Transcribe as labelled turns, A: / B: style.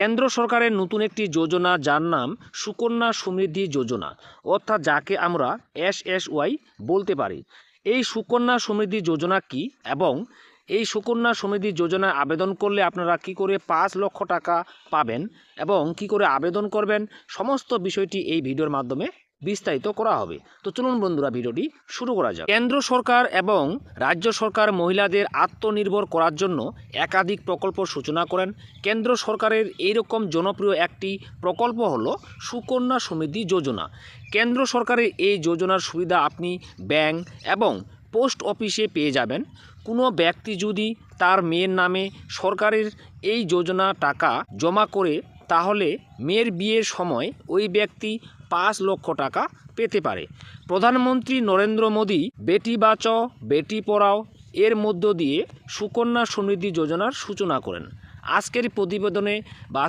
A: কেন্দ্র সরকারের নতুন একটি যোজনা যার নাম সুকন্যা সমৃদ্ধি যোজনা, অর্থাৎ যাকে আমরা এস এস ওয়াই বলতে পারি। এই সুকন্যা সমৃদ্ধি যোজনা কি এবং এই সুকন্যা সমৃদ্ধি যোজনায় আবেদন করলে আপনারা কি করে পাঁচ লক্ষ টাকা পাবেন এবং কি করে আবেদন করবেন, সমস্ত বিষয়টি এই ভিডিওর মাধ্যমে বিস্তারিত করা হবে। তো চলুন বন্ধুরা, ভিডিওটি শুরু করা যাক। কেন্দ্র সরকার এবং রাজ্য সরকার মহিলাদের আত্মনির্ভর করার জন্য একাধিক প্রকল্প সূচনা করেন। কেন্দ্র সরকারের এইরকম জনপ্রিয় একটি প্রকল্প হল সুকন্যা সমৃদ্ধি যোজনা। কেন্দ্র সরকারের এই যোজনার সুবিধা আপনি ব্যাংক এবং পোস্ট অফিসে পেয়ে যাবেন। কোনো ব্যক্তি যদি তার মেয়ের নামে সরকারের এই যোজনা টাকা জমা করে তাহলে মেয়ের বিয়ের সময় ওই ব্যক্তি পাঁচ লক্ষ টাকা পেতে পারে। প্রধানমন্ত্রী নরেন্দ্র মোদী, বেটি বাঁচাও, বেটি পড়াও, এর মধ্য দিয়ে সুকন্যা সমৃদ্ধি যোজনার সূচনা করেন। আজকের প্রতিবেদনে বা